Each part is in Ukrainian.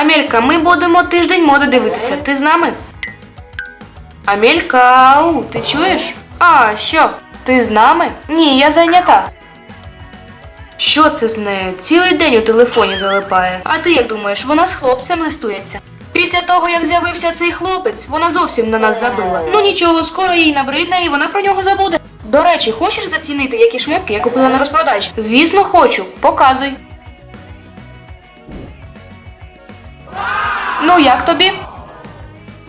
Амелька, ми будемо тиждень моди дивитися. Ти з нами? Амелька, ау, ти чуєш? А, що? Ти з нами? Ні, я зайнята. Що це з нею? Цілий день у телефоні залипає. А ти як думаєш, вона з хлопцем листується? Після того, як з'явився цей хлопець, вона зовсім на нас забила. Ну нічого, скоро їй набридне і вона про нього забуде. До речі, хочеш зацінити, які шмотки я купила на розпродажі? Звісно, хочу. Показуй. Ну, як тобі?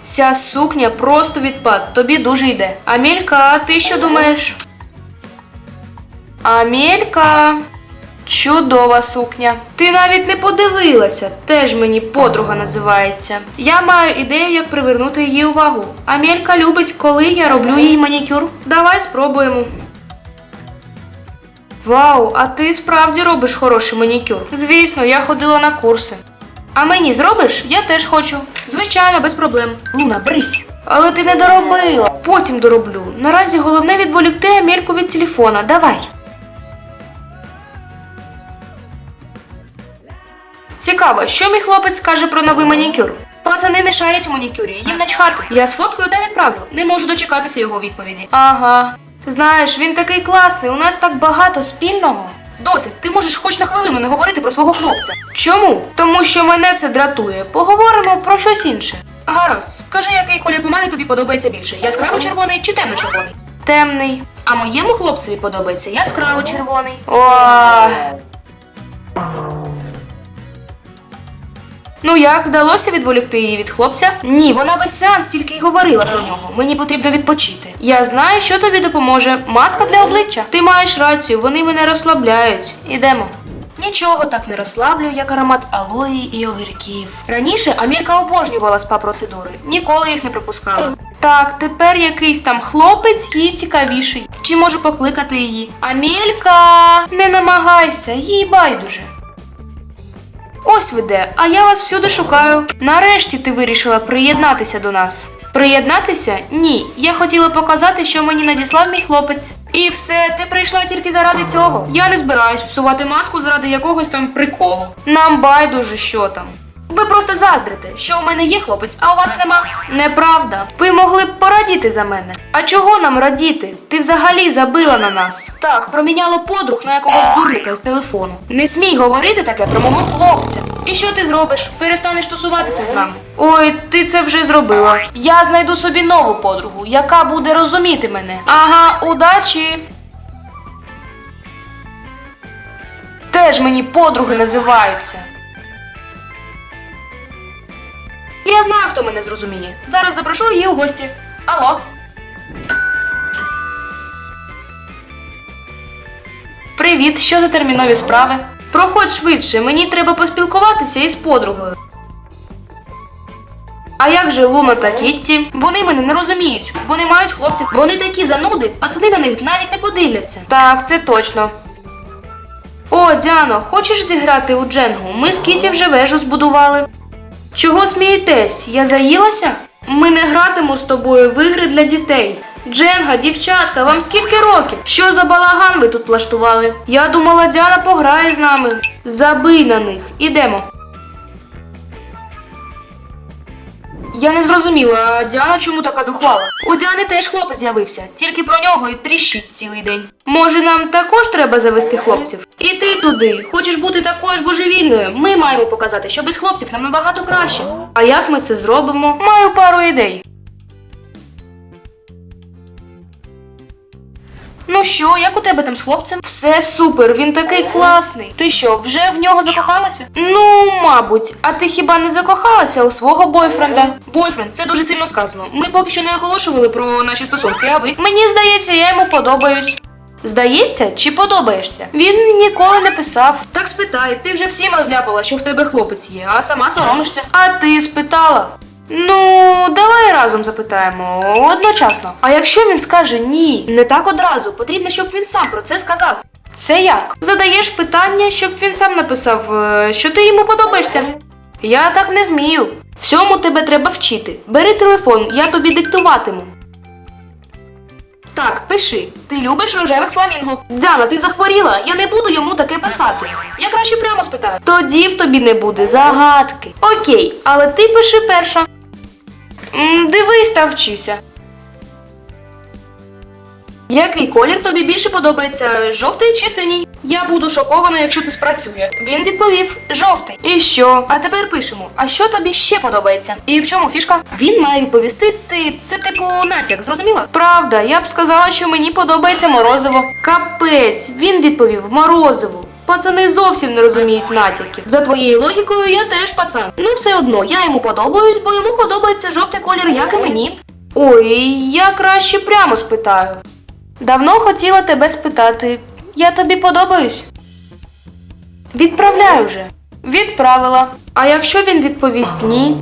Ця сукня просто відпад, тобі дуже йде. Амелька, а ти що думаєш? Амелька. Чудова сукня. Ти навіть не подивилася, теж мені подруга називається. Я маю ідею, як привернути її увагу. Амелька любить, коли я роблю їй манікюр. Давай спробуємо. Вау, а ти справді робиш хороший манікюр. Звісно, я ходила на курси. А мені зробиш? Я теж хочу. Звичайно, без проблем. Луна, брись. Але ти не доробила. Потім дороблю. Наразі головне відволікти Амельку від телефона. Давай. Цікаво, що мій хлопець скаже про новий манікюр. Пацани не шарять у манікюрі, їм начхати. Я сфоткаю та відправлю. Не можу дочекатися його відповіді. Ага. Знаєш, він такий класний, у нас так багато спільного. Досить, ти можеш хоч на хвилину не говорити про свого хлопця. Чому? Тому що мене це дратує. Поговоримо про щось інше. Гаразд, скажи, який колір помади тобі подобається більше? Яскраво червоний чи темно червоний? Темний. А моєму хлопцеві подобається яскраво червоний. О. Ну як, вдалося відволікти її від хлопця? Ні, вона весь сеанс тільки й говорила про нього. Мені потрібно відпочити. Я знаю, що тобі допоможе. Маска для обличчя. Ти маєш рацію, вони мене розслабляють. Ідемо. Нічого так не розслаблює, як аромат алої і огірків. Раніше Амірка обожнювала спа-процедури, ніколи їх не пропускала. Так, тепер якийсь там хлопець їй цікавіший. Чи можу покликати її? Амелька, не намагайся, їй байдуже. Ось ви де, а я вас всюди шукаю. Нарешті ти вирішила приєднатися до нас. Приєднатися? Ні. Я хотіла показати, що мені надіслав мій хлопець. І все, ти прийшла тільки заради цього. Я не збираюсь псувати маску заради якогось там приколу. Нам байдуже, що там. Ви просто заздрите, що у мене є хлопець, а у вас нема. Неправда. Ви могли б порадіти за мене. А чого нам радіти? Ти взагалі забила на нас. Так, проміняло подруг на якогось дурника з телефону. Не смій говорити таке про мого хлопця. І що ти зробиш? Перестанеш тусуватися з нами. Ой, ти це вже зробила. Я знайду собі нову подругу, яка буде розуміти мене. Ага, удачі. Теж мені подруги називаються. Я знаю, хто мене зрозуміє. Зараз запрошу її у гості. Алло. Привіт, що за термінові справи? Проходь швидше, мені треба поспілкуватися із подругою. А як же Луна та Кітті? Вони мене не розуміють. Вони мають хлопців. Вони такі зануди, пацани на них навіть не подивляться. Так, це точно. О, Діано, хочеш зіграти у Дженгу? Ми з Кіті вже вежу збудували. Чого смієтесь? Я заїлася? Ми не гратимо з тобою в ігри для дітей. Дженга, дівчатка, вам скільки років? Що за балаган ви тут влаштували? Я думала, Діана пограє з нами. Забий на них. Ідемо. Я не зрозуміла, а Діана чому така зухвала? У Діани теж хлопець з'явився, тільки про нього і тріщить цілий день. Може, нам також треба завести хлопців? І ти туди. Хочеш бути такою ж божевільною? Ми маємо показати, що без хлопців нам набагато краще. А як ми це зробимо? Маю пару ідей. Ну що, як у тебе там з хлопцем? Все супер, він такий класний. Ти що, вже в нього закохалася? Ну, мабуть, а ти хіба не закохалася у свого бойфренда? Бойфренд, це дуже сильно сказано. Ми поки що не оголошували про наші стосунки, а ви? Мені здається, я йому подобаюсь. Здається, чи подобаєшся? Він ніколи не писав. Так спитай, ти вже всім розляпала, що в тебе хлопець є, а сама соромишся. А ти спитала? Ну, давай разом запитаємо одночасно. А якщо він скаже ні, не так одразу, потрібно, щоб він сам про це сказав. Це як? Задаєш питання, щоб він сам написав, е, що ти йому подобаєшся. Я так не вмію. Всьому тебе треба вчити. Бери телефон, я тобі диктуватиму. Так, пиши. Ти любиш рожевих фламінго. Діана, ти захворіла. Я не буду йому таке писати. Я краще прямо спитаю. Тоді в тобі не буде загадки. Окей, але ти пиши перша. М, Дивись та вчися. Який колір тобі більше подобається? Жовтий чи синій? Я буду шокована, якщо це спрацює. Він відповів жовтий. І що? А тепер пишемо. А що тобі ще подобається? І в чому фішка? Він має відповісти. Ти це типу натяк, зрозуміла? Правда, я б сказала, що мені подобається морозиво. Капець, він відповів морозиво. Пацани зовсім не розуміють натяків. За твоєю логікою, я теж пацан. Ну все одно, я йому подобаюсь, бо йому подобається жовтий колір, як і мені. Ой, я краще прямо спитаю. Давно хотіла тебе спитати. Я тобі подобаюсь? Відправляй вже. Відправила. А якщо він відповість ні?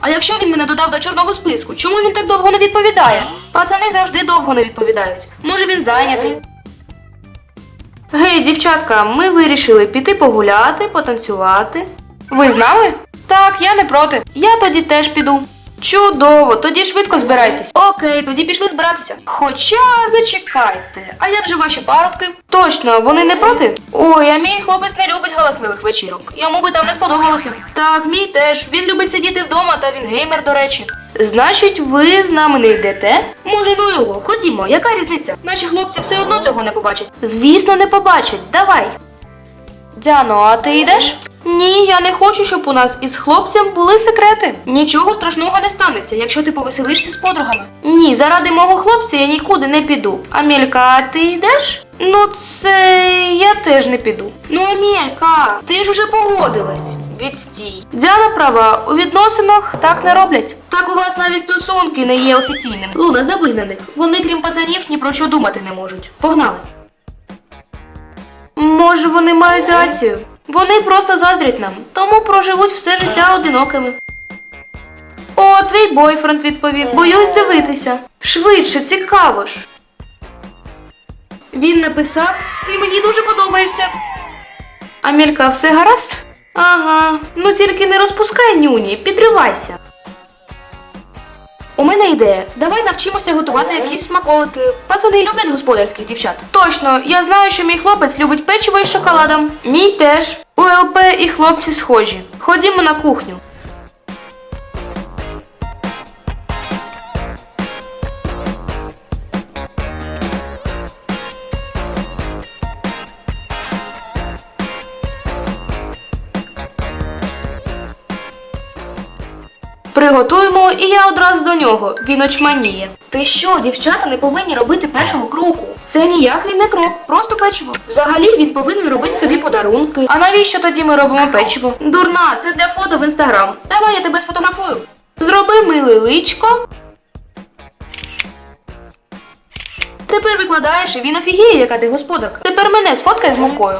А якщо він мене додав до чорного списку, чому він так довго не відповідає? Пацани завжди довго не відповідають. Може він зайнятий. Гей, дівчатка, ми вирішили піти погуляти, потанцювати. Ви з нами? Так, я не проти. Я тоді теж піду. Чудово, тоді швидко збирайтесь. Окей, тоді пішли збиратися. Хоча зачекайте, а як же ваші парубки? Точно, вони не проти? Ой, а мій хлопець не любить галасливих вечірок. Йому би там не сподобалося. Так, мій теж. Він любить сидіти вдома, та він геймер, до речі. Значить, ви з нами не йдете? Може, ну його, ходімо, яка різниця? Наші хлопці все одно цього не побачать. Звісно, не побачать. Давай. Дяно, а ти йдеш? Ні, я не хочу, щоб у нас із хлопцем були секрети. Нічого страшного не станеться, якщо ти повеселишся з подругами. Ні, заради мого хлопця я нікуди не піду. Амелька, а ти йдеш? Ну, це я теж не піду. Ну, Амелька, ти ж уже погодилась. Відстій. Діана права, у відносинах так не роблять. Так у вас навіть стосунки не є офіційними. Луна, забий на них. Вони, крім пацанів, ні про що думати не можуть. Погнали. Може, вони мають рацію. Вони просто заздрять нам, тому проживуть все життя одинокими. О, твій бойфренд відповів. Боюсь дивитися. Швидше, цікаво ж. Він написав: Ти мені дуже подобаєшся. Амелька, все гаразд? Ага. Ну тільки не розпускай нюні, підривайся. У мене ідея. Давай навчимося готувати якісь смаколики. Пацани люблять господарських дівчат. Точно, я знаю, що мій хлопець любить печиво із шоколадом. Мій теж. У ЛП і хлопці схожі. Ходімо на кухню. Приготуємо, і я одразу до нього. Він очманіє. Ти що, дівчата не повинні робити першого кроку? Це ніякий не крок, просто печиво. Взагалі він повинен робити тобі подарунки. А навіщо тоді ми робимо печиво? Дурна, це для фото в інстаграм. Давай я тебе сфотографую. Зроби миле личко. Тепер викладаєш, і він офігіє, яка ти господарка. Тепер мене сфоткай з мукою.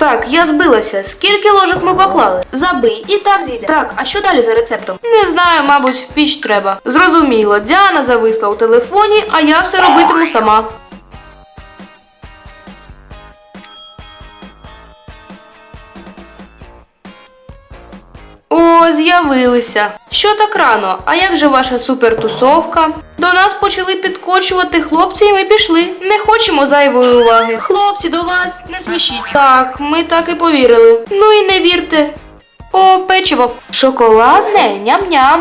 Так, я збилася. Скільки ложок ми поклали? Забий, і так зійде. Так, а що далі за рецептом? Не знаю, мабуть, в піч треба. Зрозуміло, Діана зависла у телефоні, а я все робитиму сама. З'явилися. Що так рано? А як же ваша супертусовка? До нас почали підкочувати хлопці, і ми пішли. Не хочемо зайвої уваги. Хлопці, до вас не смішіть. Так, ми так і повірили. Ну і не вірте. О, печиво. Шоколадне, ням-ням.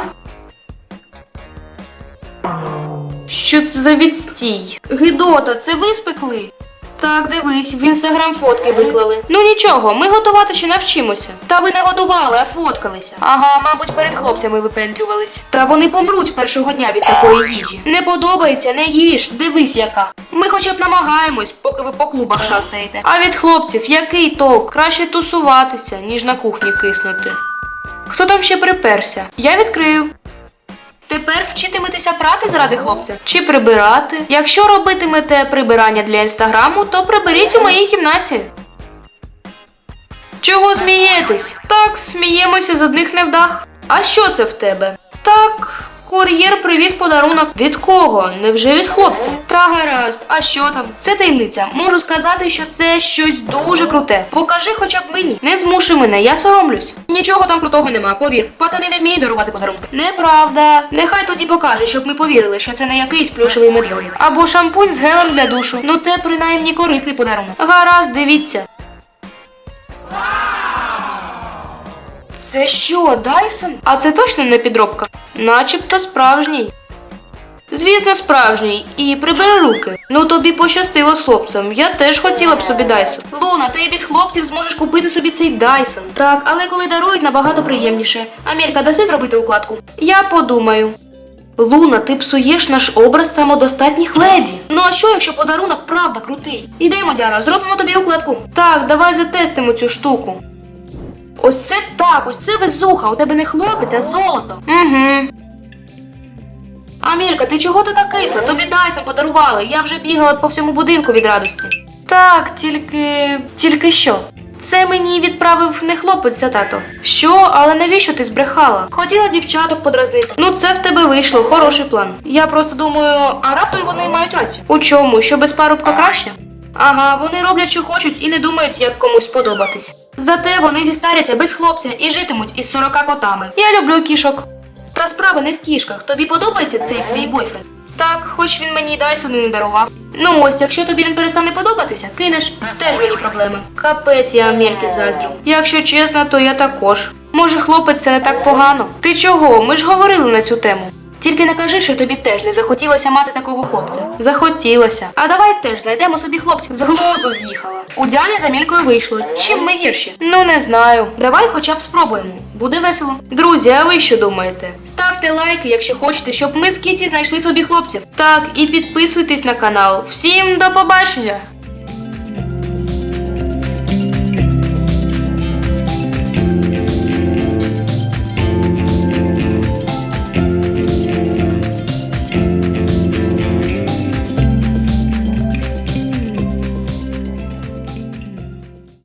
Що це за відстій? Гидота, це ви спекли? Так, дивись, в інстаграм фотки виклали. Ну нічого, ми готувати ще навчимося. Та ви не готували, а фоткалися. Ага, мабуть, перед хлопцями випендрювались. Та вони помруть першого дня від такої їжі. Не подобається, не їж, дивись яка. Ми хоча б намагаємось, поки ви по клубах шастаєте. А від хлопців який толк? Краще тусуватися, ніж на кухні киснути. Хто там ще приперся? Я відкрию. Тепер вчитиметеся прати заради хлопця чи прибирати. Якщо робитимете прибирання для інстаграму, то приберіть у моїй кімнаті. Чого смієтесь? Так, сміємося з одних невдах. А що це в тебе? Так, Кур'єр привіз подарунок. Від кого? Невже від хлопця? Та гаразд, а що там? Це таємниця. Можу сказати, що це щось дуже круте. Покажи хоча б мені. Не змушуй мене, я соромлюсь. Нічого там крутого нема, повір. Пацани не вміють дарувати подарунки. Неправда. Нехай тоді покаже, щоб ми повірили, що це не якийсь плюшевий медведик. Або шампунь з гелем для душу. Ну це принаймні корисний подарунок. Гаразд, дивіться. Це що, Дайсон? А це точно не підробка? Начебто справжній. Звісно, справжній. І прибери руки. Ну тобі пощастило з хлопцем. Я теж хотіла б собі Дайсон. Луна, ти без хлопців зможеш купити собі цей Дайсон. Так, але коли дарують, набагато приємніше. Амелька, даси зробити укладку? Я подумаю. Луна, ти псуєш наш образ самодостатніх леді. Ну а що, якщо подарунок правда крутий? Ідемо, Діана, зробимо тобі укладку. Так, давай затестимо цю штуку. Ось це так, ось це везуха. У тебе не хлопець, а золото. Угу. Амірка, ти чого така кисла? Тобі Дайсон подарували. Я вже бігала по всьому будинку від радості. Так, тільки. тільки що? Це мені відправив не хлопець, а тато. Що? Але навіщо ти збрехала? Хотіла дівчаток подразнити. Ну, це в тебе вийшло, хороший план. Я просто думаю, а раптом вони мають рацію. У чому? Що без парубка краще? Ага, вони роблять, що хочуть, і не думають, як комусь подобатись. Зате вони зістаряться без хлопця і житимуть із 40 котами. Я люблю кішок. Та справа не в кішках. Тобі подобається цей твій бойфренд? Так, хоч він мені й Дайсону не дарував. Ну ось, якщо тобі він перестане подобатися, кинеш, теж мені проблеми. Капець, я Амельки заздрю. Якщо чесно, то я також. Може, хлопець це не так погано. Ти чого? Ми ж говорили на цю тему. Тільки не кажи, що тобі теж не захотілося мати такого хлопця. Захотілося. А давай теж знайдемо собі хлопця. З глузду з'їхала. У Діани за Мількою вийшло. Чим ми гірші? Ну не знаю. Давай хоча б спробуємо. Буде весело. Друзі, а ви що думаєте? Ставте лайки, якщо хочете, щоб ми з Кіті знайшли собі хлопців. Так, і підписуйтесь на канал. Всім до побачення!